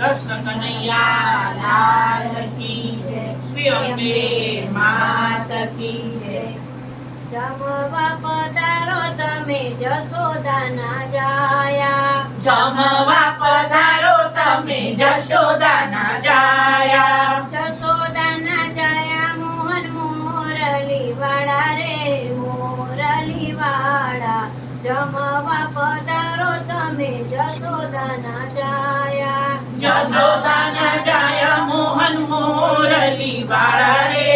કૃષ્ણ કનૈયા જમવા પધારો તમે જશોદાના જાયા જમવા પધારો તમે જશોદાના જાયા જાયા મોહન મોરલી વાળા રે મોરલી વાળા જમવા પધારો તમે જશોદાના જાયા મોરલી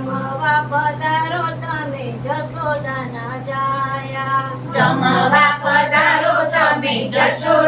જમવા પધારો તમે જશોદાના જાયા. જમવા પધારો તમે જશોદાના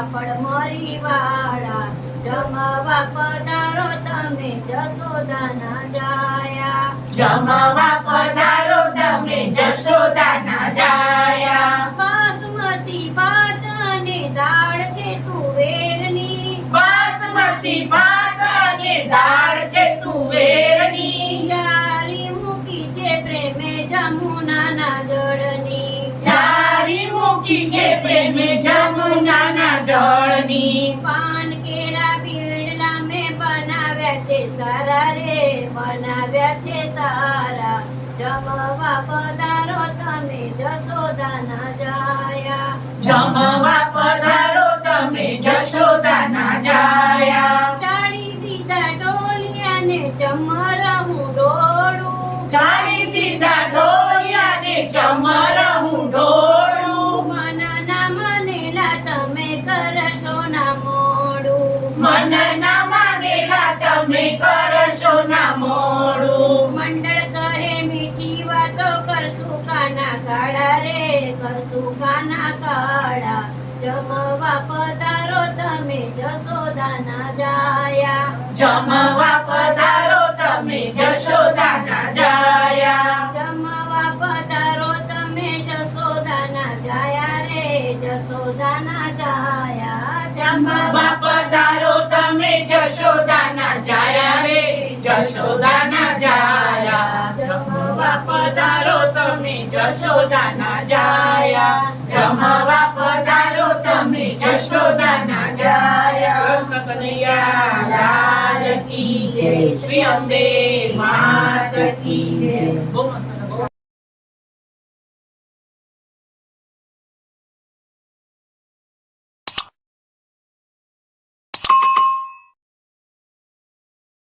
પાપડ મરી વાળા જમાવા પધારો તમે જશોદાના જાયા. જમાવા પધારો તમે જશોદાના જાયા. બાસમતી ભાત અને દાળ છે તુવેરની. બાસમતી ભાત અને દાળ છે તુવેરની. જારી મૂકી છે પ્રેમે જમુનાના જળની. જારી મૂકી છે પ્રેમે જમુનાના બનાવ્યા છે સારા. જમવા પધારો તમે જશોદાના જાયા. જમવા કાળા રે કરશું કાના કાળા જમવા પધારો તમે જશોદાના જાયા. જમવા જશોદાના જાયા જમવા પધારો તમે જશોદાના જાયા કૃષ્ણ કનૈયા લાલ કી જય શ્રી અંબે માત કી જય